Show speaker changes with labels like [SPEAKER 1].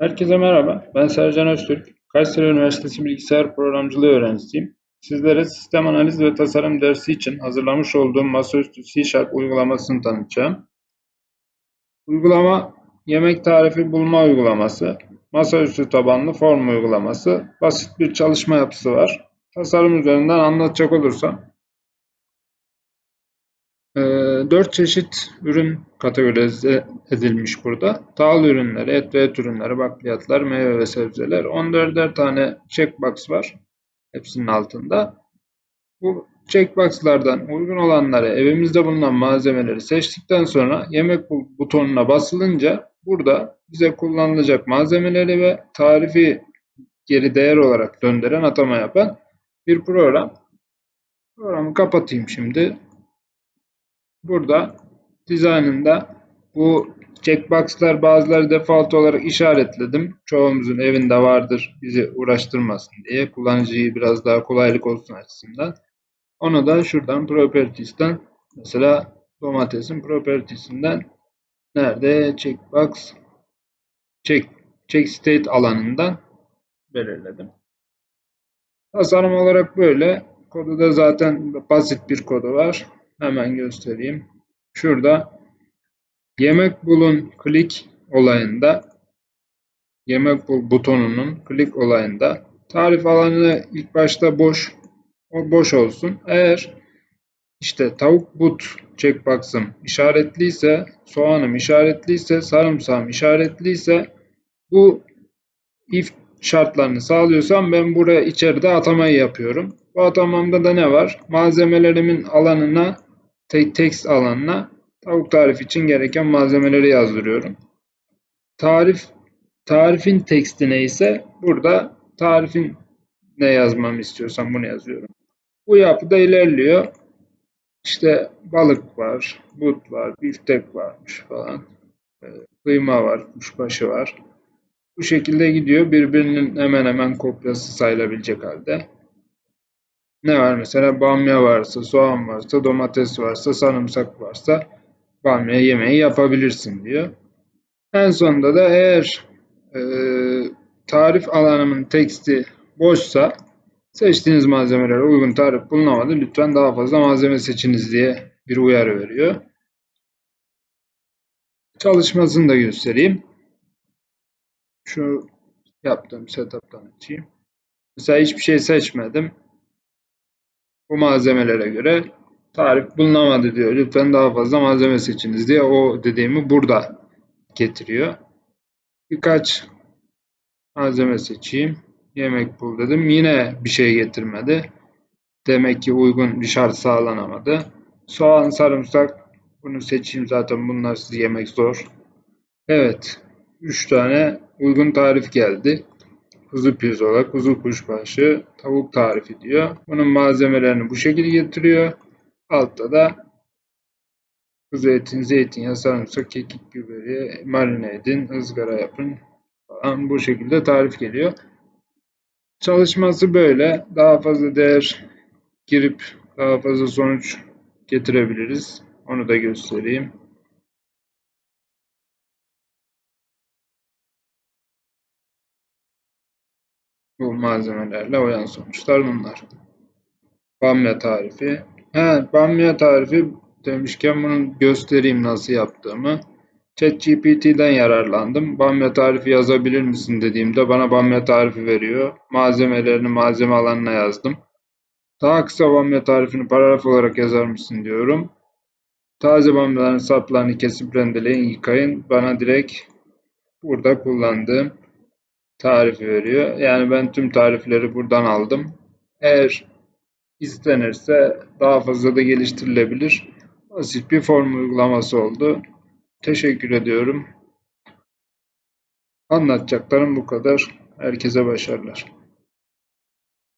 [SPEAKER 1] Herkese merhaba, ben Sercan Öztürk. Kayseri Üniversitesi Bilgisayar Programcılığı öğrencisiyim. Sizlere sistem analiz ve tasarım dersi için hazırlamış olduğum masaüstü C Sharp uygulamasını tanıtacağım. Uygulama, yemek tarifi bulma uygulaması, masaüstü tabanlı form uygulaması, basit bir çalışma yapısı var. Tasarım üzerinden anlatacak olursam, ee, dört çeşit ürün kategorize edilmiş burada. Tahıl ürünleri, et ve et ürünleri, bakliyatlar, meyve ve sebzeler. 14'er tane checkbox var hepsinin altında. Bu checkboxlardan uygun olanları evimizde bulunan malzemeleri seçtikten sonra yemek butonuna basılınca burada bize kullanılacak malzemeleri ve tarifi geri değer olarak döndüren atama yapan bir program. Programı kapatayım şimdi. Burada dizaynında bu checkboxlar bazıları default olarak işaretledim. Çoğumuzun evinde vardır bizi uğraştırmasın diye. Kullanıcıyı biraz daha kolaylık olsun açısından. Onu da şuradan properties'ten mesela domatesin properties'inden nerede checkbox check, check state alanından belirledim. Tasarım olarak böyle. Kodu da zaten basit bir kodu var. Hemen göstereyim. Şurada yemek bulun klik olayında yemek bul butonunun klik olayında tarif alanı ilk başta boş o boş olsun. Eğer işte tavuk but checkbox'ım işaretliyse, soğanım işaretliyse, sarımsağım işaretliyse bu if şartlarını sağlıyorsam ben buraya içeride atamayı yapıyorum. Bu atamamda da ne var? Malzemelerimin alanına text alanına tavuk tarifi için gereken malzemeleri yazdırıyorum. Tarif tarifin tekstine ise burada tarifin ne yazmamı istiyorsam bunu yazıyorum. Bu yapıda ilerliyor. İşte balık var, but var, biftek varmış falan. Ee, kıyma var, kuşbaşı var. Bu şekilde gidiyor. Birbirinin hemen hemen kopyası sayılabilecek halde. Ne var mesela bamya varsa, soğan varsa, domates varsa, sarımsak varsa bamya yemeği yapabilirsin diyor. En sonunda da eğer e, tarif alanımın teksti boşsa seçtiğiniz malzemelere uygun tarif bulunamadı. Lütfen daha fazla malzeme seçiniz diye bir uyarı veriyor. Çalışmasını da göstereyim. Şu yaptığım setup'tan açayım. Mesela hiçbir şey seçmedim bu malzemelere göre tarif bulunamadı diyor. Lütfen daha fazla malzeme seçiniz diye o dediğimi burada getiriyor. Birkaç malzeme seçeyim. Yemek bul dedim. Yine bir şey getirmedi. Demek ki uygun bir şart sağlanamadı. Soğan, sarımsak bunu seçeyim zaten bunlar sizi yemek zor. Evet. 3 tane uygun tarif geldi kuzu pirzola, kuzu kuşbaşı, tavuk tarifi diyor. Bunun malzemelerini bu şekilde getiriyor. Altta da kuzu etin, zeytinyağı, sarımsak, kekik, biberi marine edin, ızgara yapın falan bu şekilde tarif geliyor. Çalışması böyle. Daha fazla değer girip daha fazla sonuç getirebiliriz. Onu da göstereyim. Bu malzemelerle oyan sonuçlar bunlar. Bamya tarifi. He, bamya tarifi demişken bunu göstereyim nasıl yaptığımı. ChatGPT'den yararlandım. Bamya tarifi yazabilir misin dediğimde bana bamya tarifi veriyor. Malzemelerini malzeme alanına yazdım. Daha kısa bamya tarifini paragraf olarak yazar mısın diyorum. Taze bamyaların saplarını kesip rendeleyin, yıkayın. Bana direkt burada kullandığım tarifi veriyor. Yani ben tüm tarifleri buradan aldım. Eğer istenirse daha fazla da geliştirilebilir. Basit bir form uygulaması oldu. Teşekkür ediyorum. Anlatacaklarım bu kadar. Herkese başarılar.